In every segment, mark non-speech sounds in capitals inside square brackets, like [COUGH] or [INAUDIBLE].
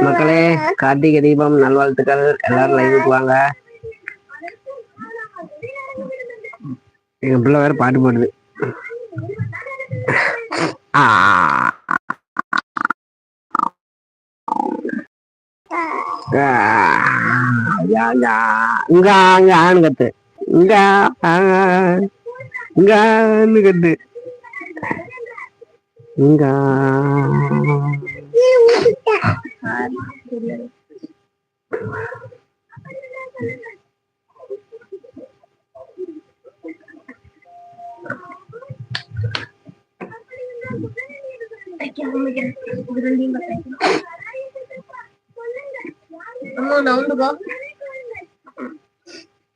மக்களே கார்த்திகை தீபம் நல்வாழ்த்துக்கள். எல்லாரும் லைவுக்கு வாங்க. எங்க பிள்ளை வேற பாட்டு போடுது. ஆ. ஆ. யா, யா. இங்க அங்க ஆண் கத்து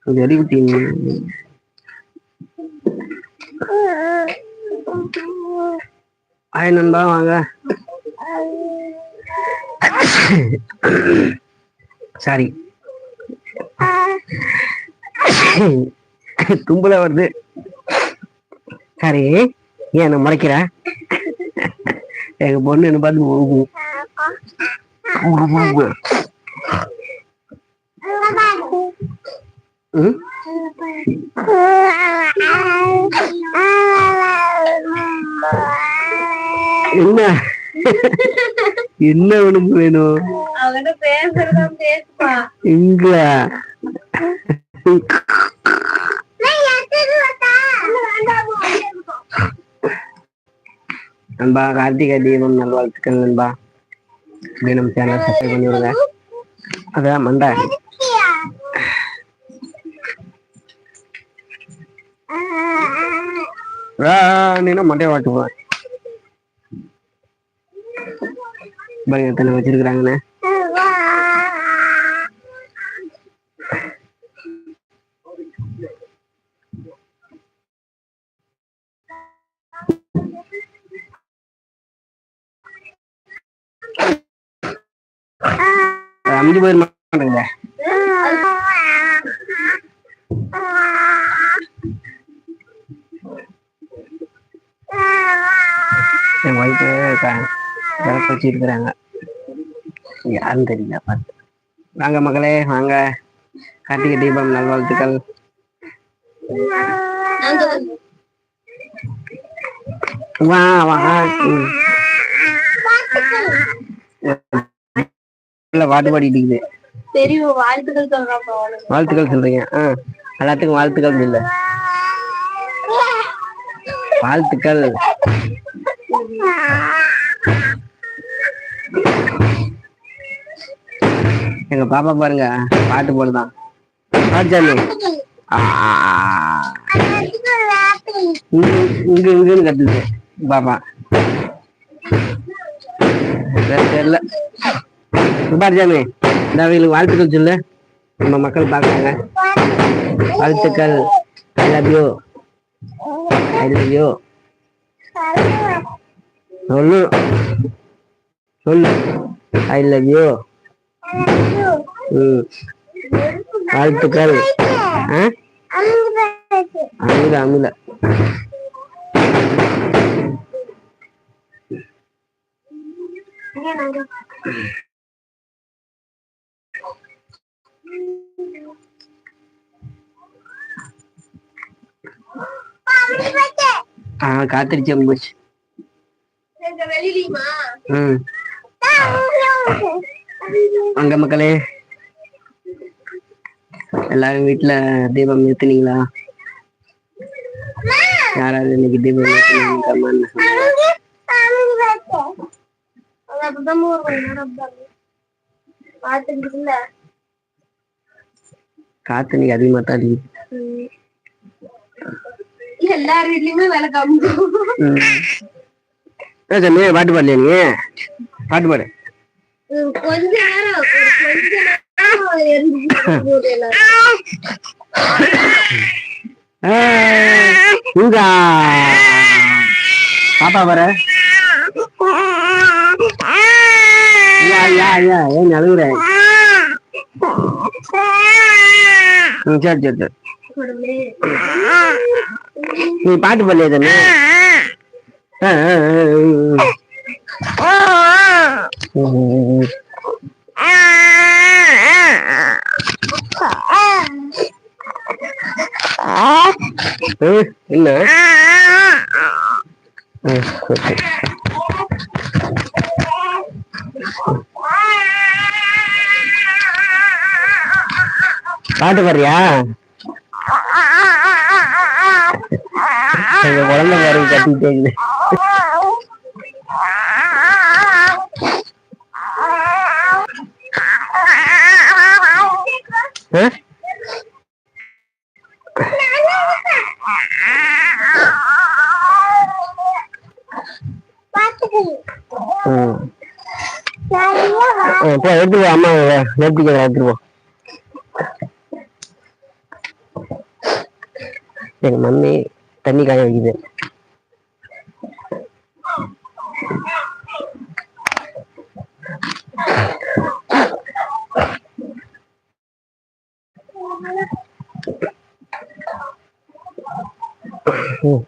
இங்க ஆ. ஆய் நண்பா வாங்க சாரி தும்பல வருது. சாரி ஏன் என்ன முறைக்கிற? எங்க பொண்ணு என்ன பார்த்து ஊகும். ம்? என்ன? என்ன உனக்கு வேணும்? இங்க. நண்பா கார்த்திகை தீபம் நல்வாழ்த்துக்கள் நண்பா. அப்படியே நம்ம சேனல் சப்ஸ்கிரைப் பண்ணி விடுங்க. அதான் மண்டை. நீனா மண்டையை வாட்டு போவேன் பாருங்க எத்தனை வச்சிருக்கிறாங்கண்ணே அஞ்சு பேர் மாட்டாங்க என் ஒய்ஃபு விளக்கு வச்சிருக்கிறாங்க யாருன்னு தெரியல பார்த்து வாங்க மகளே வாங்க. கார்த்திகை தீபம் நல்வாழ்த்துக்கள். வா வா பாட்டு பாடிட்டு வாழ்த்துக்கள் சொல்றீங்க. ஆ எல்லாத்துக்கும் வாழ்த்துக்கள் இல்ல வாழ்த்துக்கள். எங்க பாப்பா பாருங்க பாட்டு போடுதான். பாடுச்சாமி இங்க இங்கன்னு கத்துது பாப்பா. தெரியல. பாடுச்சாமி இந்த அவங்களுக்கு வாழ்த்துக்கள் சொல்லு. நம்ம மக்கள் பார்க்குறாங்க. வாழ்த்துக்கள். I love you I love you சொல்லு சொல்லு ஐ லவ் யூ ம் வாழ்த்துக்கள் ஆ அமுத அமுத ஆ காத்திருச்சு போச்சு வெளியிலயுமா ம் அங்க மக்களே. எல்லாரும் வீட்டுல தீபம் ஏத்துனீங்களா? யாராவது இன்னைக்கு தீபம் ஏத்துனீங்க காத்து இன்னைக்கு அதிகமா தான் அடிக்குது எல்லார் வீட்லயுமே வேலை கம்மி ஏன் சாமி பாட்டு பாடலையா நீ? பாட்டு பாடு. கொஞ்ச நேரம் பாப்பா வர ஏன் அழுகுற சரி சரி சரி. நீ பாட்டு பாடலையே தானே? இல்ல பாட்டு பாடுறியா எங்க குழந்தை பாரு கத்திட்டே இருக்குது ஆ? ம். அம்மா எப்படி எடுத்துட்டு போ எங்க மம்மி தண்ணி காய வைக்குது ம்.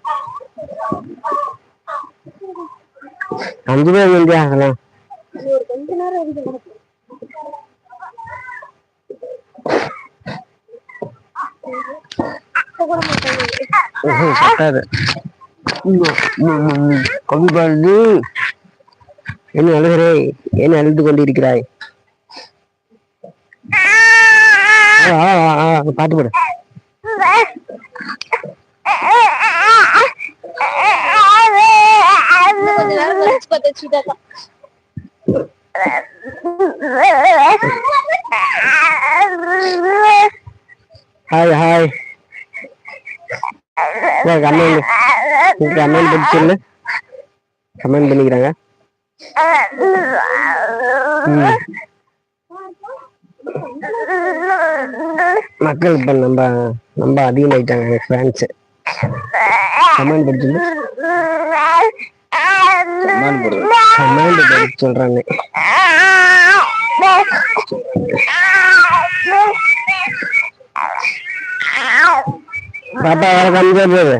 அஞ்சு பேர் இல்லையா அதெல்லாம் இது ஒரு கொஞ்ச நேரம் இருந்து கிடக்கு. இப்ப கூட மாட்டேங்குது. ம்ஹும், கத்தாது கவி பாருது என்ன அழுகிறே? என்ன அழுது கொண்டிருக்கிறாய்? பாட்டு பாடு. ஹாய் ஹாய் கமெண்ட் கமெண்ட் சொல்லு கமெண்ட் பண்ணிக்கிறாங்க. மக்கள் இப்ப நம்ம நம்ம அதிகமாயிட்டாங்க ஃபேன்ஸ் கமெண்ட் சொல்லு. கமெண்ட் சொல்றாங்க. பாப்பா வேற கம்மி போகுது.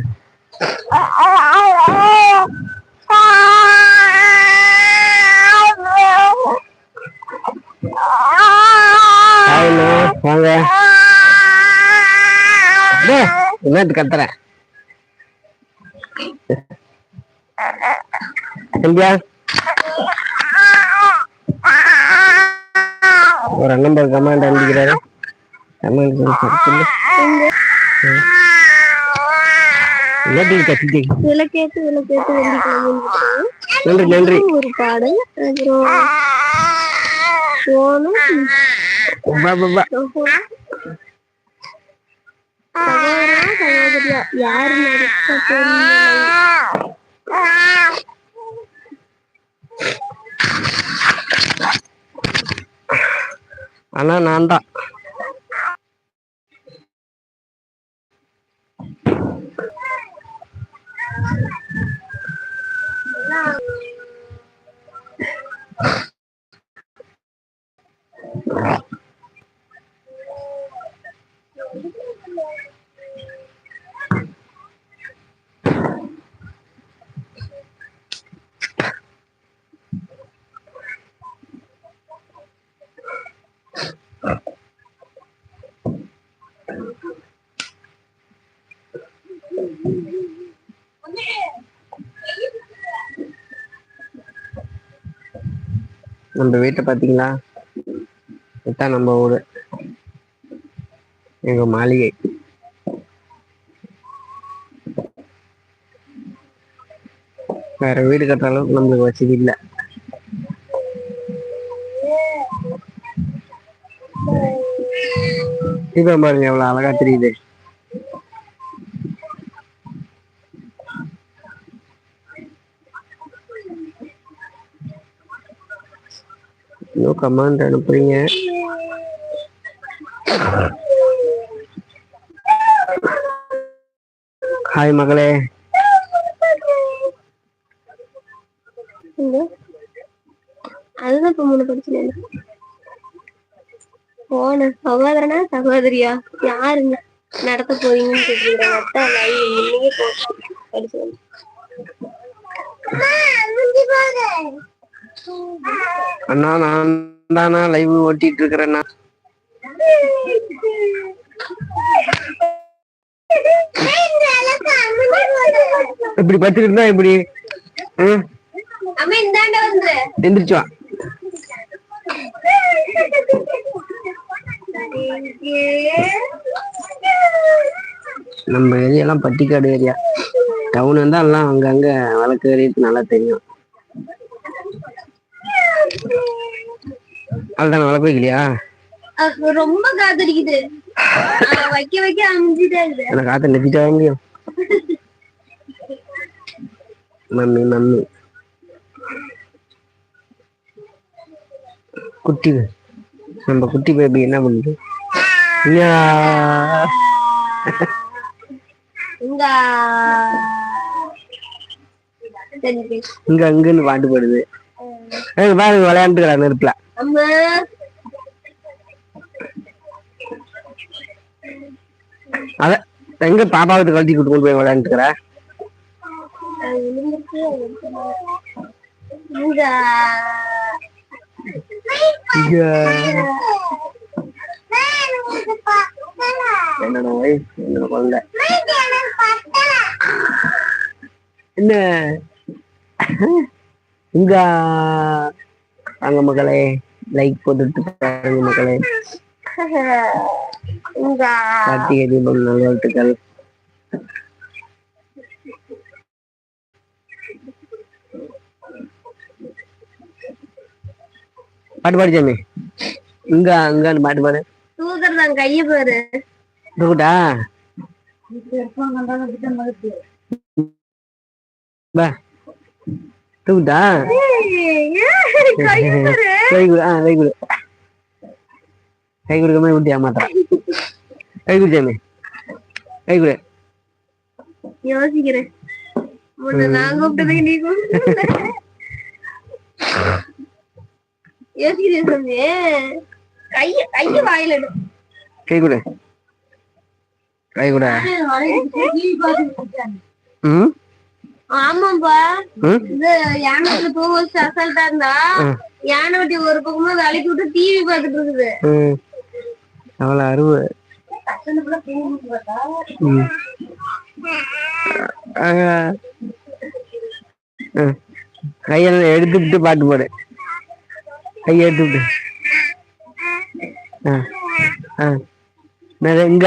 ஹாய்ண்ணா வாங்க டேய், என்னத்து கத்துற செம்பியா ஒரு அண்ணன் கமாண்ட் அனுப்பிக்கிறாரு கமாண்ட் சொல்லு விளக்கேத்து விளக்கேத்து வெள்ளிக்கிழமை நன்றி நன்றி. ஒரு பாடல். அப்புறம் போனும் பா, பா, பா. சகோதரா சகோதரியா யாரு நடிச்ச பொண்ணு? ஆனா நான் தான் 那。நம்ம வீட்டை பாத்தீங்களா இதுதான் நம்ம ஊரு. எங்க மாளிகை. வேற வீடு கட்டுற அளவுக்கு நம்மளுக்கு வசதி இல்ல. இப்போ பாருங்க எவ்வளோ அழகா தெரியுது. இன்னும் கமாண்ட் அனுப்புறீங்க. ஹாய் மகளே. அதுதான் இப்ப மூணு பிரச்சனை போன சகோதரனா சகோதரியா? யாருங்க? நடத்த போறீங்கன்னு கேக்குறீங்க. அதான் லைவ் இன்னைக்கு படிச்சு. அண்ணா நான் தானா லைவ் ஓட்டிட்டு இருக்கிறேண்ணா இப்படி படுத்துக்கிட்டு இருந்தா இப்படி எந்திரிச்சு வா. நம்ம ஏரியாலாம் பட்டிக்காடு ஏரியா. டவுன் இருந்தா எல்லாம் அங்கங்க வழக்கு ஏறிட்டு நல்லா தெரியும். அதுதானே வழக்கு வைக்கலையா ரொம்ப காத்தடிக்குது. வைக்க வைக்க அமைஞ்சிட்டே எனக்கு காத்த நெத்திட்டா முடியும் மம்மி மம்மி. குட்டி நம்ம குட்டி பேபி என்ன பண்ணுது? ஐயா, இங்க. இங்க அங்கன்னு பாட்டு போடுது பாருங்க விளையாண்டுக்கிறா நெருப்புல. அத எங்க பாப்பாவுக்கு கழட்டி கூட்டு கொண்டு போய் விளையாண்டுக்கிற என்னோட ஒய்ஃப் என்னோட குழந்தை என்ன? [LAUGHS] இங்க வாங்க மகளே. லைக் போட்டுட்டு பாருங்க மகளே. இங்க. கார்த்திகை தீபம் நல்வாழ்த்துக்கள் பாட்டு பாடு சாமி. இங்க அங்கன்னு பாட்டு பாடு. தூக்குறதான் கைய பாரு. தூக்குட்டா? பா. தூக்குட்டா கை கொடு ஆ கை கொடு கை கொடுக்காம விட்டு ஏமாத்துறான் கை கொடு சாமி கை கொடு யோசிக்கிறேன் நான் கூப்பிட்டதுக்கு நீ யோசிக்கிறேன் சாமி கைய கைய வாயில. கை கொடு கை கொடு ம் ஆமாப்பா இது யானை வச்சு அசால்ட்டா இருந்தா. யானை வெட்டி ஒரு பக்கமா வேலைக்கு விட்டு டிவி பாத்துட்டு இருக்குது. ம். அவ்வளோ அருவு. கையெல்லாம் எடுத்துக்கிட்டு பாட்டு பாடு. கையை எடுத்துக்கிட்டு. ஆ. ஆ. எங்க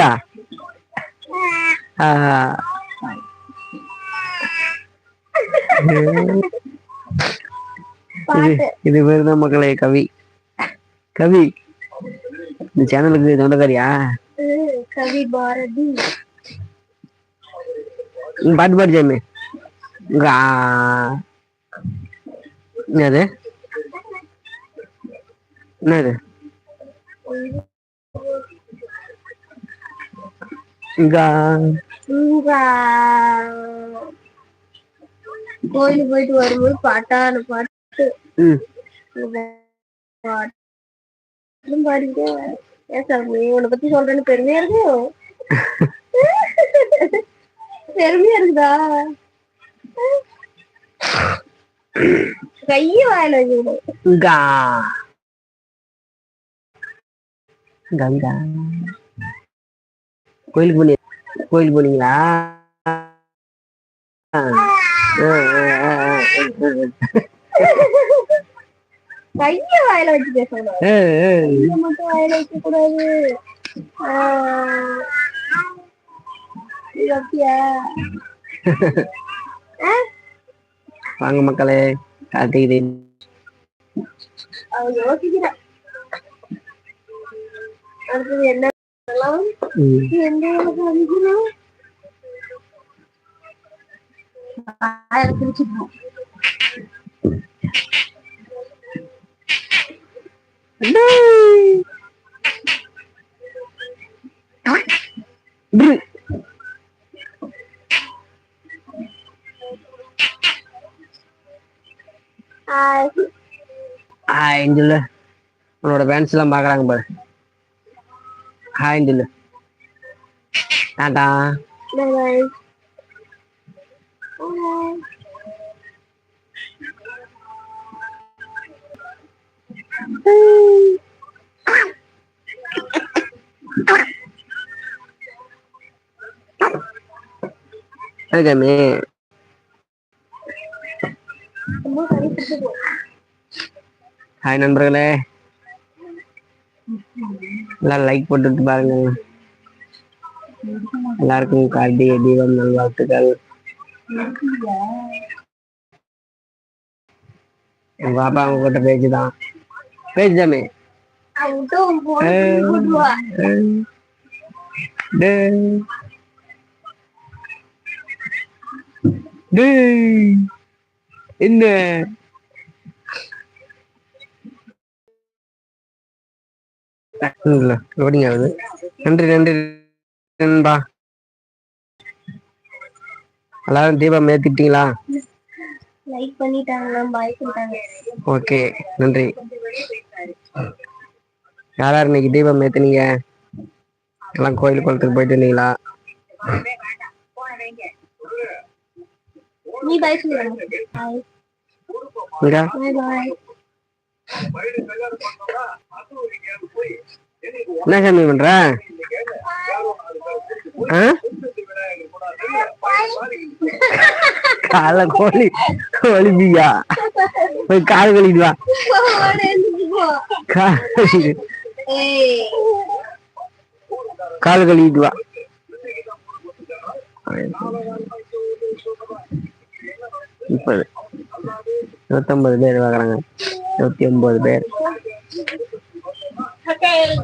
ஆ. இது இது பேர் தான் மக்களே கவி. கவி இந்த சேனலுக்கு சொந்தக்காரியா? கவி பாரதி. பாட்டு பாடு ஜாமி. என்னது? என்னது? இங்க கோயிலுக்கு போயிட்டு வரும்போது பாட்டான பாட்டு. ம். இந்த பாட்டும் வரேன். ஏன் சாமி உன்னை பத்தி சொல்றேன்னு பெருமையா இருக்கு? பெருமையா இருக்குதா? கைய வாயில இங்க இங்க கோயிலுக்கு போனி கோயிலுக்கு போனீங்களா. கைய வாயில வச்சு பேசணும். கைய மட்டும் வாயில வைக்க கூடாது இது வாங்க மக்களே கார்த்திகை தீபம். அவ யோசிக்கிறா அடுத்தது என்ன? ம். எந்த வேலை காமிக்கணும்? வாயை பிடிச்சுக்கணும். ப்ரு. ஆஹ் ஆ, ஏஞ்சல் உன்னோட ஃபேன்ஸ் எல்லாம் பாக்குறாங்க பாரு ஹாய் சொல்லு டாடா பை பை அதுக்காமே ரொம்ப ஹாய் நண்பர்களே. எல்லாம் லைக் போட்டுட்டு பாருங்க. எல்லாருக்கும் கார்த்திகை தீபம் நல்வாழ்த்துக்கள். எங்க பாப்பா அவங்க கிட்ட பேச்சுதான் டேய். டேய். என்ன லோடிங் ஆகுது நன்றி நன்றி நண்பா. எல்லாரும் தீபம் ஏத்திட்டீங்களா? லைக் பண்ணிட்டாங்க பாய் சொல்லிட்டாங்க. ஓகே நன்றி. யார் யார் இன்னைக்கு தீபம் ஏத்துனீங்க? எல்லாம் கோயில் குளத்துக்கு போயிட்டு இருந்தீங்களா நீ பாய் சொல்லுங்க என்ன சாமி பண்ற? கால கோழி ஒலிப்பியா போய் கால் கழிட்டு வா. கால் கழுவிட்டு- கால் வா. முப்பது. இருபத்தொன்பது பேர் பாக்குறாங்க இருபத்தி ஒன்பது பேர். சொல்லுங்க.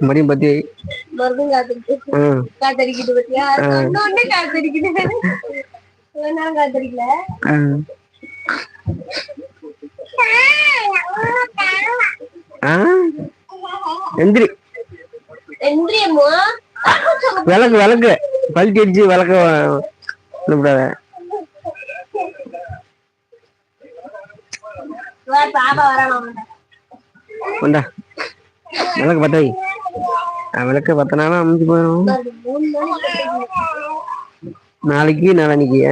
மறுபடியும் பத்தி மறுபடியும் காத்திருக்கு ம் காத்தடிக்குது பத்தியா? சொன்னோடனே காத்தடிக்குது. நான் காத்தடிக்கல. எந்திரி. விளக்கு விளக்கு. பல்ட்டி அடிச்சு விளக்க வரணும் கொண்டா விளக்கு பத்த வை ஆ, விளக்கு பத்தனாலும் அமைஞ்சு போயிடும். நாளைக்கு நாளன்னைக்கு?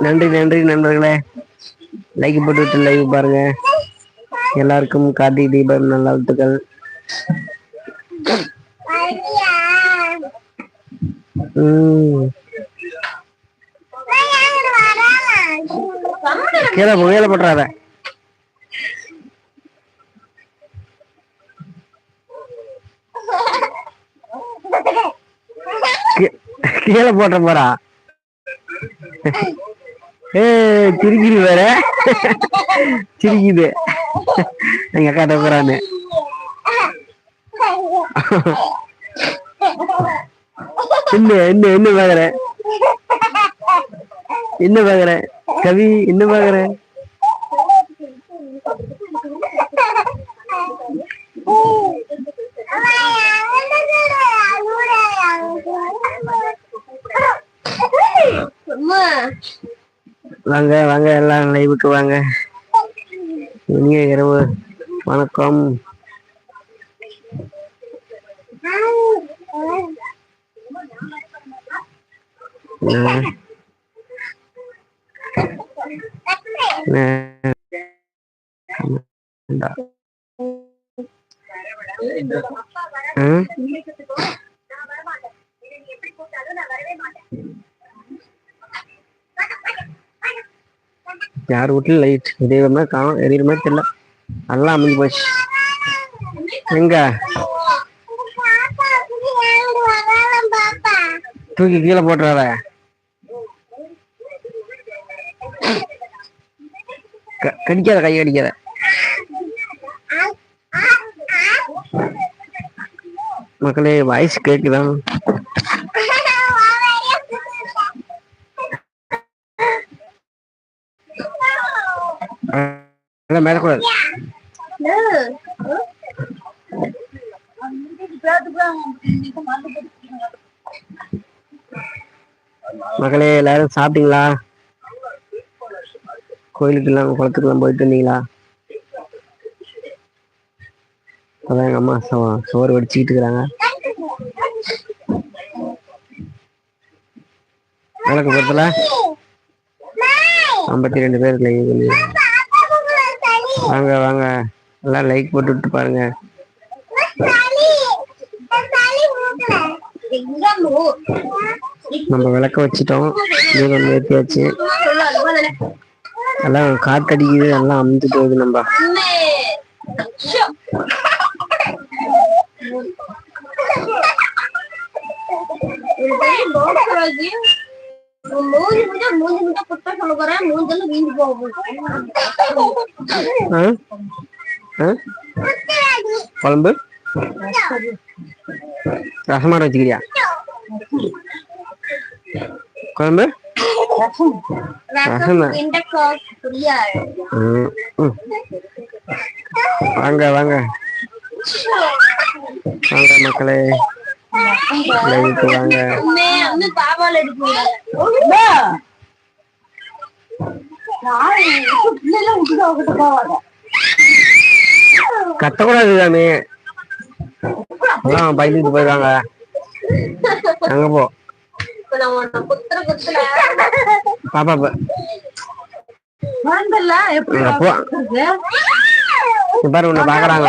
நன்றி நன்றி நண்பர்களே. லைக் போட்டுவிட்டு லைக் பாருங்க. எல்லாருக்கும் கார்த்திகை தீபம் நல்வாழ்த்துக்கள் கீழே போ கீழே கீ- கீழே போட்ட போறா. ஏ சிரிக்குது வேற. சிரிக்குது எங்க அக்கா போறான்னு. என்ன என்ன என்ன பாக்குற என்ன பாக்குற கவி என்ன பாக்குற அம்மா. வாங்க வாங்க எல்லாம் லைவுக்கு வாங்க. இனிய இரவு. வணக்கம். அஹ், யார் வீட்டுல லைட் இதே மாதிரி காணும் எரியற மாதிரி தெரியல. நல்லா அமைஞ்சு போச்சு. எங்க? தூக்கி கீழே போட்டுறாத. க- கடிக்காத கை கடிக்காத. மக்களே வாய்ஸ் கேக்குதான் மேல கூடாது மக்களே எல்லாரும் சாப்பிட்டீங்களா? கோயிலுக்கு எல்லாம் குளத்துக்குலாம் போயிட்டு வந்தீங்களா? அதான் எங்க அம்மா சோ- சோறு வடிச்சுக்கிட்டு இருக்கிறாங்க. விளக்கு பொறுத்தல ஐம்பத்தி ரெண்டு பேர் பண்ணி வாங்க வாங்க. எல்லாம் லைக் போட்டு பாருங்க. நம்ம விளக்க வச்சிட்டோம். தீபம் ஏற்றியாச்சு எல்லாம் காத்தடிக்குது எல்லாம் அமுத்து போகுது நம்ம. மூஞ்சி முட்டை மூஞ்சி முட்டை குத்த சொல்ல போறேன் மூஞ்செல்லாம் வீங்கி போகும் ஆ? ஆ? குழம்பு ரசமாட வச்சுக்கிறியா குழம்பு ரசம் தான். வெண்டைக்காய் பொரியல். ம், ம். வாங்க வாங்க வாங்க மக்களே லைவுக்கு வாங்க. கத்தக்கூடாது சாமி. அதான் பயந்துட்டு போயிருக்காங்க. அங்க போ. பாப்பா பாரு உன்னை பாக்குறாங்க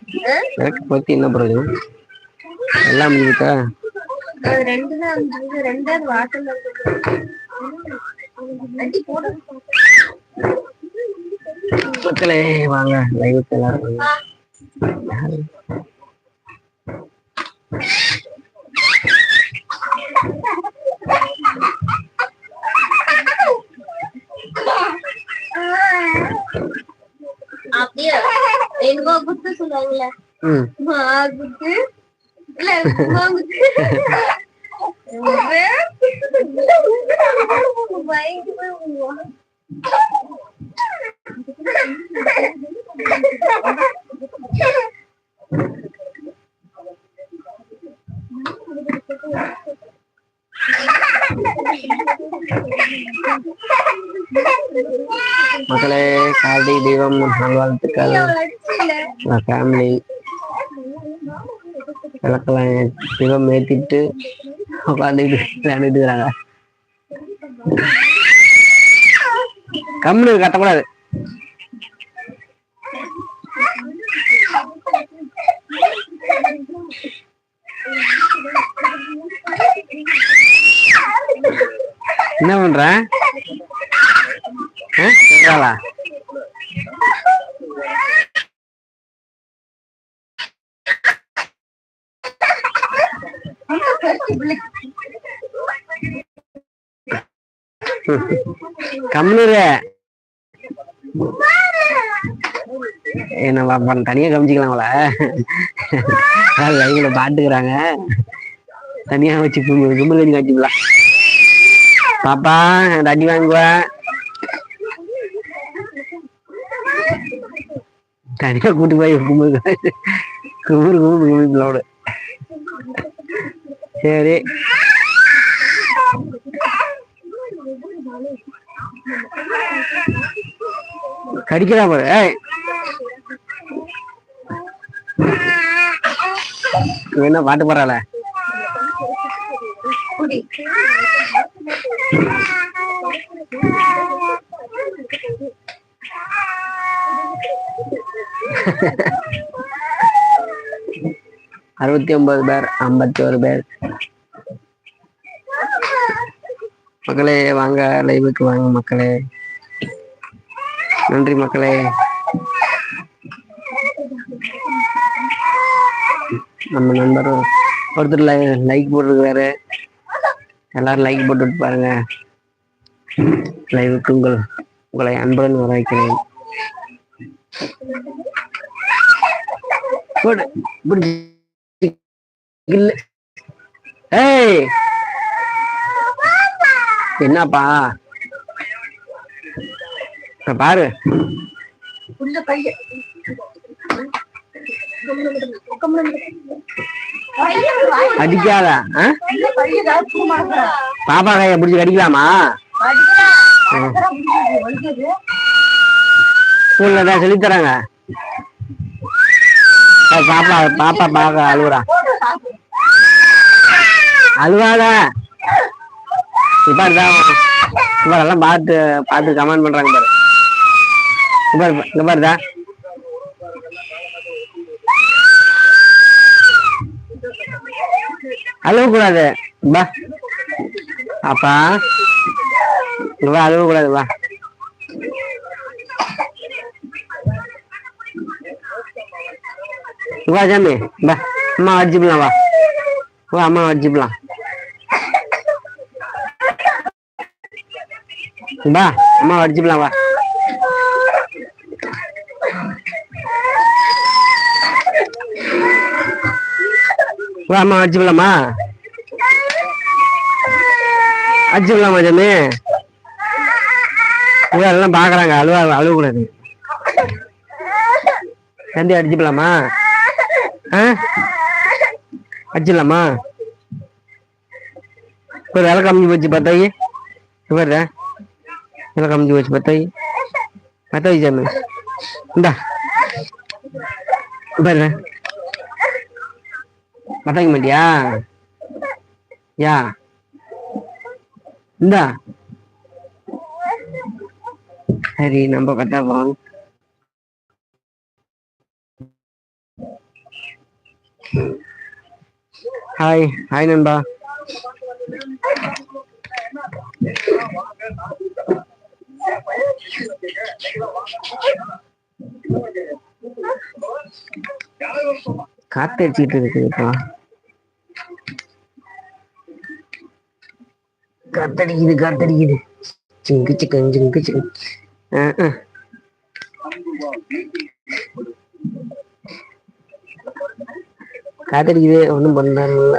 எனக்கு பத்தி என்ன பிரயோஜனம் எல்லாம் முடிஞ்சுட்டா ரெண்டு தான் ரெண்டாவது மக்களே வாங்க. லைவுக்கு எல்லாரும்? அப்படியே? என்னமோ குத்து சொல்லுவாங்கல்ல? குத்து பயங்கரமா மக்களே கார்த்திகை தீபம் நல்வாழ்த்துக்கள். ஃபேமிலி விளக்கெல்லாம் சிவம் ஏத்திட்டு உட்காந்துக்கிட்டு விளையாண்டுட்டு இருக்கிறாங்க. கம்முனு கட்டக்கூடாது என்ன பண்ற? ஆ? என்ன பாப்பா தனியா கவனிச்சுக்கலாம்ல பாட்டுக்கிறாங்க தனியா வச்சு கும்பல் கஞ்சி காட்டிக்கலாம் பாப்பா தண்ணி வாங்குவேன் தனியா கூட்டு போய் கும்பல் காய்ச்சி கும்பல் கும்பல் சரி. கடிக்கிறா பாரு. ஏய். என்ன பாட்டு போறாள [LAUGHS] அறுபத்தி ஒன்பது பேர் ஐம்பத்தி ஒரு பேர். மக்களே வாங்க லைவுக்கு வாங்க மக்களே. நன்றி மக்களே. நம்ம நண்பர் ஒருத்தர் லைக் போட்டிருக்காரு. எல்லாரும் லைக் போட்டுட்டு பாருங்க. லைவுக்கு உங்கள் உங்களை அன்புடன் வரவேற்கிறேன். போடு போடு. ஏய். என்னப்பா? இப்ப பாரு. அடிக்காத? பாப்பா கைய பிடிச்சி கடிக்கலாமா ஸ்கூல்ல தான் சொல்லித் தராங்க ஏய், பாப்பா பாப்பா பாக்க அழுகுறா. அழுவாத. இப்ப தான். இப்ப எல்லாம் பார்த்து பார்த்து கமெண்ட் பண்றாங்க பாரு. இங்க பாருதா அழுவ கூடாது பா அப்பா. இங்க வா அழுவ கூடாது வா வா சாமி. பா அம்மா அடிச்சுக்கலாம் வா. வா அம்மா அடிச்சுக்கலாம் பா அம்மா அடிச்சுக்கலாம் வா. வா அம்மா அடிச்சுக்கலாமா அடிச்சுக்கலாமா சாமி இவ எல்லாம் பாக்குறாங்க அழுவா அழுவக்கூடாது. தம்பி அடிச்சுக்கலாமா? ஆ? அடிச்சிடலாமா ஒரு விலை கம்மி போச்சு பார்த்தா இவர் விலை கம்மி போச்சு பத்தாயி பத்தாயி சாமி இந்தா பாரு பத்தாங்க மாட்டியா யா இந்தா சரி நம்ம பார்த்தா வாங்க ஹாய் ஹாய் நண்பா காத்தடிச்சிட்டு இருக்கு இப்போ. காத்தடிக்குது காத்தடிக்குது. சிங்கு சிக்கன் சிங்கு சிக்கன் காத்தடிக்குது ஒன்றும் பண்ணல